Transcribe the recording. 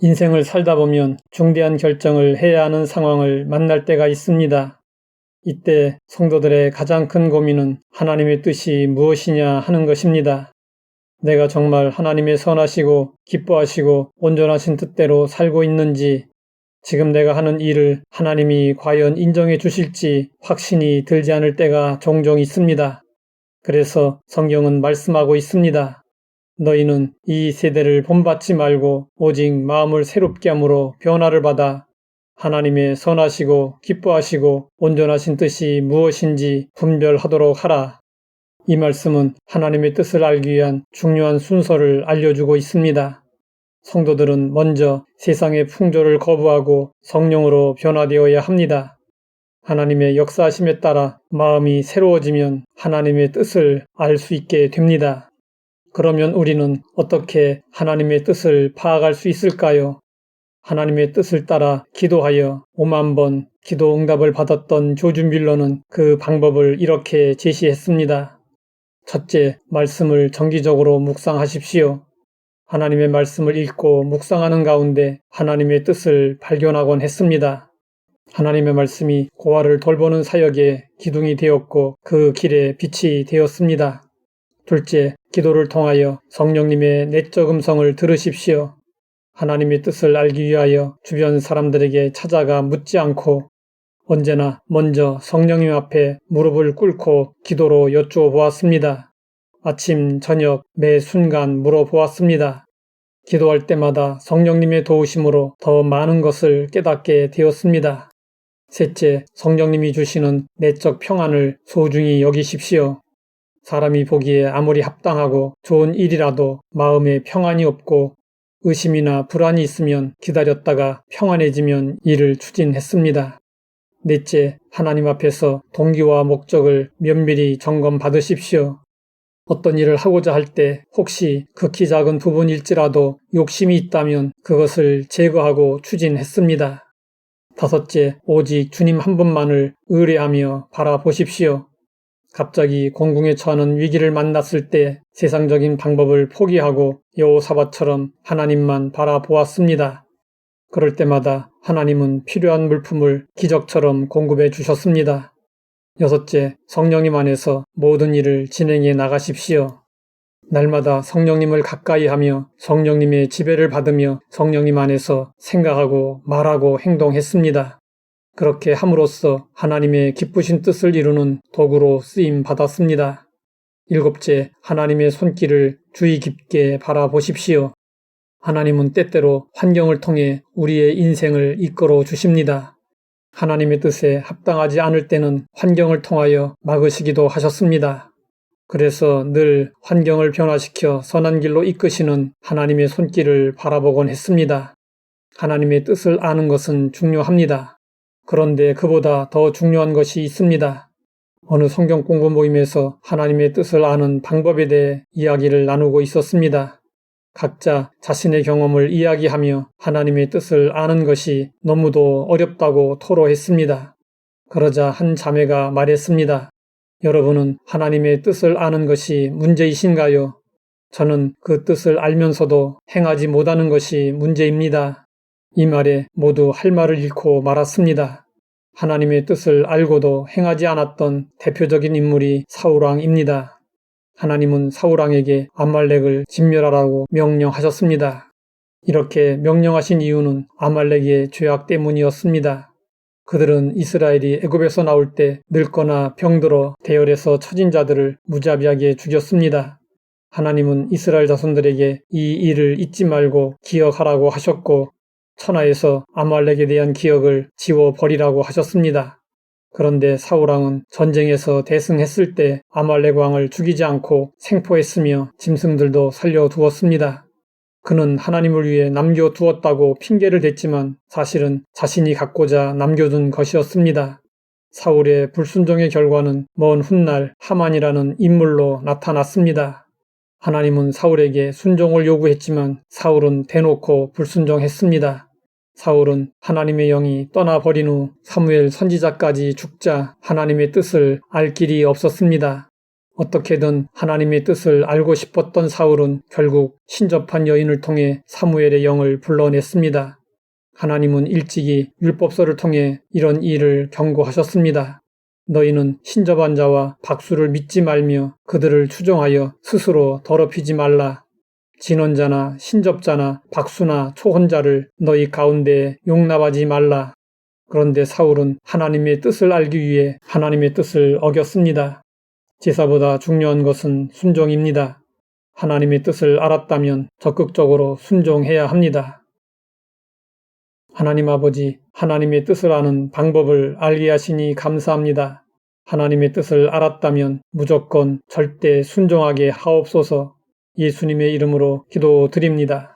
인생을 살다 보면 중대한 결정을 해야 하는 상황을 만날 때가 있습니다. 이때 성도들의 가장 큰 고민은 하나님의 뜻이 무엇이냐 하는 것입니다. 내가 정말 하나님의 선하시고 기뻐하시고 온전하신 뜻대로 살고 있는지, 지금 내가 하는 일을 하나님이 과연 인정해 주실지 확신이 들지 않을 때가 종종 있습니다. 그래서 성경은 말씀하고 있습니다. 너희는 이 세대를 본받지 말고 오직 마음을 새롭게 함으로 변화를 받아 하나님의 선하시고 기뻐하시고 온전하신 뜻이 무엇인지 분별하도록 하라. 이 말씀은 하나님의 뜻을 알기 위한 중요한 순서를 알려주고 있습니다. 성도들은 먼저 세상의 풍조를 거부하고 성령으로 변화되어야 합니다. 하나님의 역사하심에 따라 마음이 새로워지면 하나님의 뜻을 알 수 있게 됩니다. 그러면 우리는 어떻게 하나님의 뜻을 파악할 수 있을까요? 하나님의 뜻을 따라 기도하여 5만 번 기도 응답을 받았던 조주 밀러는 그 방법을 이렇게 제시했습니다. 첫째, 말씀을 정기적으로 묵상하십시오. 하나님의 말씀을 읽고 묵상하는 가운데 하나님의 뜻을 발견하곤 했습니다. 하나님의 말씀이 고아를 돌보는 사역에 기둥이 되었고 그 길에 빛이 되었습니다. 둘째, 기도를 통하여 성령님의 내적 음성을 들으십시오. 하나님의 뜻을 알기 위하여 주변 사람들에게 찾아가 묻지 않고 언제나 먼저 성령님 앞에 무릎을 꿇고 기도로 여쭈어 보았습니다. 아침, 저녁, 매 순간 물어보았습니다. 기도할 때마다 성령님의 도우심으로 더 많은 것을 깨닫게 되었습니다. 셋째, 성령님이 주시는 내적 평안을 소중히 여기십시오. 사람이 보기에 아무리 합당하고 좋은 일이라도 마음에 평안이 없고 의심이나 불안이 있으면 기다렸다가 평안해지면 일을 추진했습니다. 넷째, 하나님 앞에서 동기와 목적을 면밀히 점검 받으십시오. 어떤 일을 하고자 할 때 혹시 극히 작은 부분일지라도 욕심이 있다면 그것을 제거하고 추진했습니다. 다섯째, 오직 주님 한 분만을 의뢰하며 바라보십시오. 갑자기 공궁에 처하는 위기를 만났을 때 세상적인 방법을 포기하고 여호사바처럼 하나님만 바라보았습니다. 그럴 때마다 하나님은 필요한 물품을 기적처럼 공급해 주셨습니다. 여섯째, 성령님 안에서 모든 일을 진행해 나가십시오. 날마다 성령님을 가까이 하며 성령님의 지배를 받으며 성령님 안에서 생각하고 말하고 행동했습니다. 그렇게 함으로써 하나님의 기쁘신 뜻을 이루는 도구로 쓰임 받았습니다. 일곱째, 하나님의 손길을 주의 깊게 바라보십시오. 하나님은 때때로 환경을 통해 우리의 인생을 이끌어 주십니다. 하나님의 뜻에 합당하지 않을 때는 환경을 통하여 막으시기도 하셨습니다. 그래서 늘 환경을 변화시켜 선한 길로 이끄시는 하나님의 손길을 바라보곤 했습니다. 하나님의 뜻을 아는 것은 중요합니다. 그런데 그보다 더 중요한 것이 있습니다. 어느 성경 공부 모임에서 하나님의 뜻을 아는 방법에 대해 이야기를 나누고 있었습니다. 각자 자신의 경험을 이야기하며 하나님의 뜻을 아는 것이 너무도 어렵다고 토로했습니다. 그러자 한 자매가 말했습니다. 여러분은 하나님의 뜻을 아는 것이 문제이신가요? 저는 그 뜻을 알면서도 행하지 못하는 것이 문제입니다. 이 말에 모두 할 말을 잃고 말았습니다. 하나님의 뜻을 알고도 행하지 않았던 대표적인 인물이 사우랑입니다. 하나님은 사우랑에게 아말렉을 진멸하라고 명령하셨습니다. 이렇게 명령하신 이유는 아말렉의 죄악 때문이었습니다. 그들은 이스라엘이 애굽에서 나올 때 늙거나 병들어 대열에서 처진 자들을 무자비하게 죽였습니다. 하나님은 이스라엘 자손들에게 이 일을 잊지 말고 기억하라고 하셨고 천하에서 아말렉에 대한 기억을 지워버리라고 하셨습니다. 그런데 사우랑은 전쟁에서 대승했을 때 아말렉 왕을 죽이지 않고 생포했으며 짐승들도 살려두었습니다. 그는 하나님을 위해 남겨두었다고 핑계를 댔지만 사실은 자신이 갖고자 남겨둔 것이었습니다. 사울의 불순종의 결과는 먼 훗날 하만이라는 인물로 나타났습니다. 하나님은 사울에게 순종을 요구했지만 사울은 대놓고 불순종했습니다. 사울은 하나님의 영이 떠나버린 후 사무엘 선지자까지 죽자 하나님의 뜻을 알 길이 없었습니다. 어떻게든 하나님의 뜻을 알고 싶었던 사울은 결국 신접한 여인을 통해 사무엘의 영을 불러냈습니다. 하나님은 일찍이 율법서를 통해 이런 일을 경고하셨습니다. 너희는 신접한 자와 박수를 믿지 말며 그들을 추종하여 스스로 더럽히지 말라. 진원자나 신접자나 박수나 초혼자를 너희 가운데 용납하지 말라. 그런데 사울은 하나님의 뜻을 알기 위해 하나님의 뜻을 어겼습니다. 제사보다 중요한 것은 순종입니다. 하나님의 뜻을 알았다면 적극적으로 순종해야 합니다. 하나님 아버지, 하나님의 뜻을 아는 방법을 알게 하시니 감사합니다. 하나님의 뜻을 알았다면 무조건 절대 순종하게 하옵소서 예수님의 이름으로 기도드립니다.